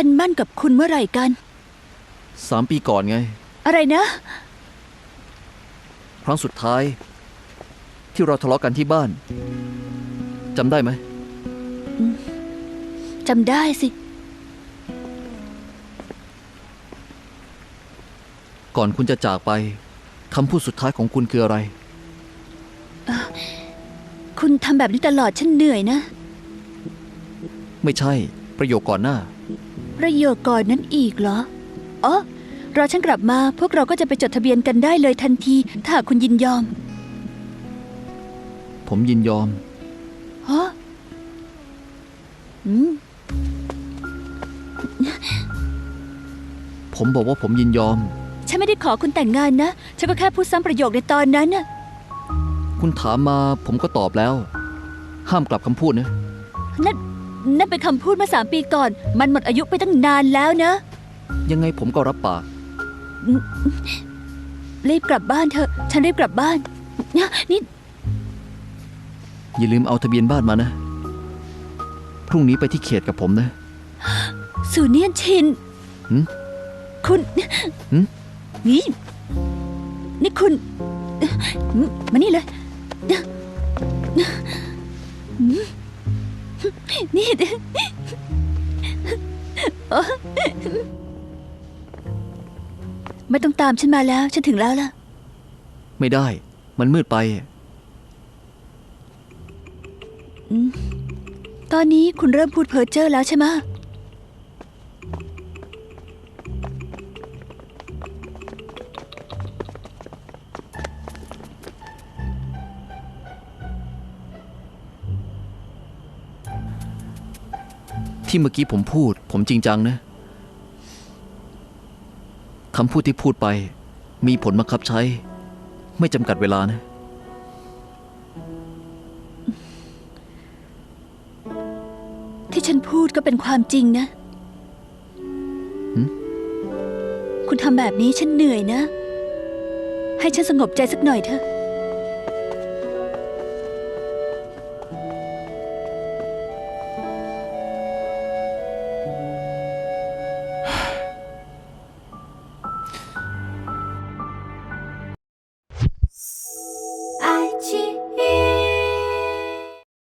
ฉันมั่นกับคุณเมื่อไหร่กัน สามปีก่อนไง อะไรนะ ครั้งสุดท้าย ที่เราทะเลาะกันที่บ้านจำได้ไหมจำได้สิ ก่อนคุณจะจากไปคำพูดสุดท้ายของคุณคืออะไร คุณทำแบบนี้ตลอดฉันเหนื่อยนะ ไม่ใช่ ประโยคก่อนหน้า ประโยคก่อนนั้นอีกเหรอ อ๋อ รอฉันกลับมา พวกเราก็จะไปจดทะเบียนกันได้เลยทันที ถ้าหากคุณยินยอมผมยินยอม ฮะอืม ผมบอกว่าผมยินยอม ฉันไม่ได้ขอคุณแต่งงานนะ ฉันก็แค่พูดซ้ำประโยคในตอนนั้นน่ะ คุณถามมาผมก็ตอบแล้ว ห้ามกลับคำพูดนะ นั่น นั่นเป็นคำพูดเมื่อสามปีก่อน มันหมดอายุไปตั้งนานแล้วนะ ยังไงผมก็รับปากรีบกลับบ้านเถอะ ฉันรีบกลับบ้าน นี่อย่าลืมเอาทะเบียนบ้านมานะ พรุ่งนี้ไปที่เขตกับผมนะสุเนียนชินหืมคุณหืมนี่ นี่คุณหืมมานี่เลยหืม นี่โอ๊ยไม่ต้องตามฉันมาแล้ว ฉันถึงแล้วล่ะ ไม่ได้ มันมืดไป ตอนนี้คุณเริ่มพูดเพ้อเจ้อแล้วใช่ไหมะ ที่เมื่อกี้ผมพูด ผมจริงจังนะคำพูดที่พูดไป มีผลบังคับใช้ ไม่จำกัดเวลานะ ที่ฉันพูดก็เป็นความจริงนะหืมคุณทำแบบนี้ฉันเหนื่อยนะ ให้ฉันสงบใจสักหน่อยเถอะ